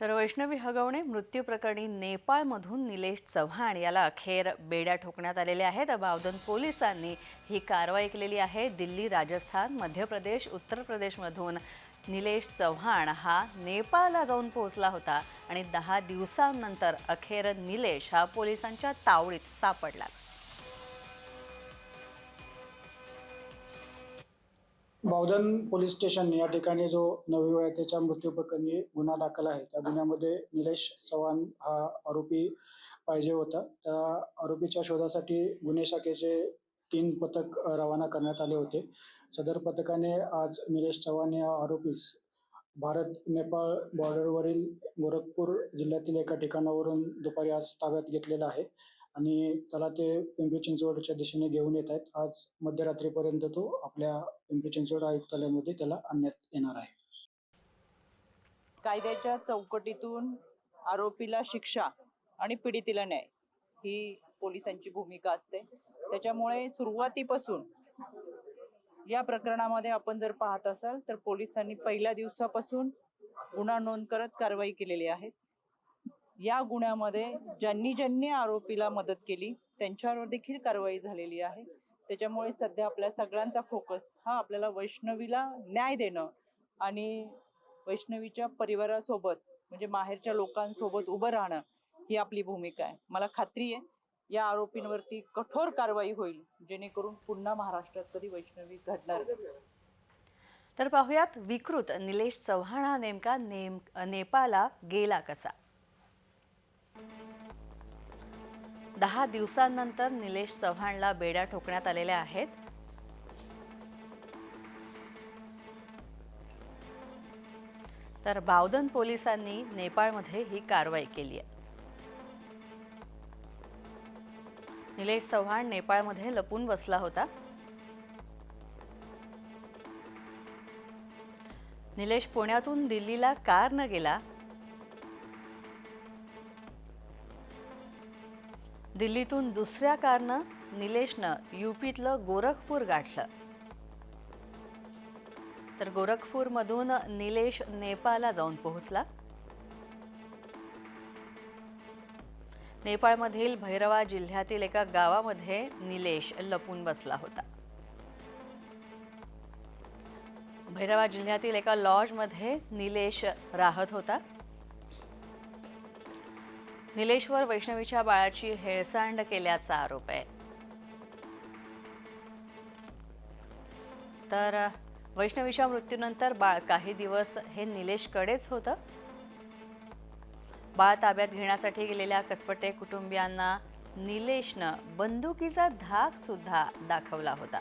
तर वैष्णवी हगवणे मृत्यू प्रकरणी नेपाळमधून निलेश चव्हाण याला अखेर बेड्या ठोकण्यात आलेल्या आहेत. बावधन पोलिसांनी ही कारवाई केलेली आहे. दिल्ली राजस्थान मध्य प्रदेश उत्तर प्रदेशमधून निलेश चव्हाण हा नेपाळला जाऊन पोहोचला होता आणि दहा दिवसांनंतर अखेर निलेश हा पोलिसांच्या तावडीत सापडलाच. बावधन पोलीस स्टेशन या ठिकाणी जो नवविवाहितेच्या मृत्यू प्रकरणी गुन्हा दाखल आहे. त्या गुन्ह्यामध्ये निलेश चव्हाण हा आरोपी पाहिजे होता. त्या आरोपीच्या शोधासाठी गुन्हे शाखेचे तीन पथक रवाना करण्यात आले होते. सदर पथकाने आज निलेश चव्हाण या आरोपीस भारत नेपाळ बॉर्डरवरील गोरखपूर जिल्ह्यातील एका ठिकाणावरून दुपारी आज ताब्यात घेतलेला आहे. आणि त्याला ते पिंपरी चिंचवडच्या दिशेने घेऊन येत आहेत. आज मध्यरात्रीपर्यंत तो आपल्या पिंपरी चिंचवड आयुक्तालयामध्ये त्याला आणण्यात येणार आहे. कायद्याच्या चौकटीतून आरोपीला शिक्षा आणि पीडितीला न्याय ही पोलिसांची भूमिका असते. त्याच्यामुळे सुरुवातीपासून या प्रकरणामध्ये आपण जर पाहत असाल तर पोलिसांनी पहिल्या दिवसापासून गुन्हा नोंद करत कारवाई केलेली आहे. या गुन्ह्यामध्ये ज्यांनी ज्यांनी आरोपीला मदत केली त्यांच्यावर देखील कारवाई झालेली आहे. त्याच्यामुळे सध्या आपल्या सगळ्यांचा फोकस हा आपल्याला वैष्णवीला न्याय देणं आणि वैष्णवीच्या परिवारासोबत म्हणजे माहेरच्या लोकांसोबत उभं राहणं ही आपली भूमिका आहे. मला खात्री आहे या आरोपींवरती कठोर कारवाई होईल जेणेकरून पुन्हा महाराष्ट्रात कधी वैष्णवी घडणार तर पाहुयात विकृत निलेश चव्हाण हा नेमका नेम नेपाळला गेला कसा? दहा दिवसांनंतर निलेश चव्हाणला बेड्या ठोकण्यात आलेल्या आहेत. तर बावधन पोलिसांनी नेपाळमध्ये ही कारवाई केली आहे. निलेश चव्हाण नेपाळमध्ये लपून बसला होता. निलेश पुण्यातून दिल्लीला कार न गेला दिल्लीतून दुसऱ्या कारनं निलेशनं यूपीतलं गोरखपूर गाठलं. तर गोरखपूरमधून निलेश नेपाळला जाऊन पोहोचला. नेपाळमधील भैरवा जिल्ह्यातील एका गावामध्ये निलेश लपून बसला होता. भैरवा जिल्ह्यातील एका लॉजमध्ये निलेश राहत होता. निलेश्वर वैष्णवीच्या बाळाची हेळसांड केल्याचा आरोप आहे. तर वैष्णवीच्या मृत्यूनंतर बाळ काही दिवस हे निलेशकडेच होतं? बाळ ताब्यात घेण्यासाठी गेलेल्या कसपटे कुटुंबियांना निलेशनं बंदुकीचा धाक सुद्धा दाखवला होता.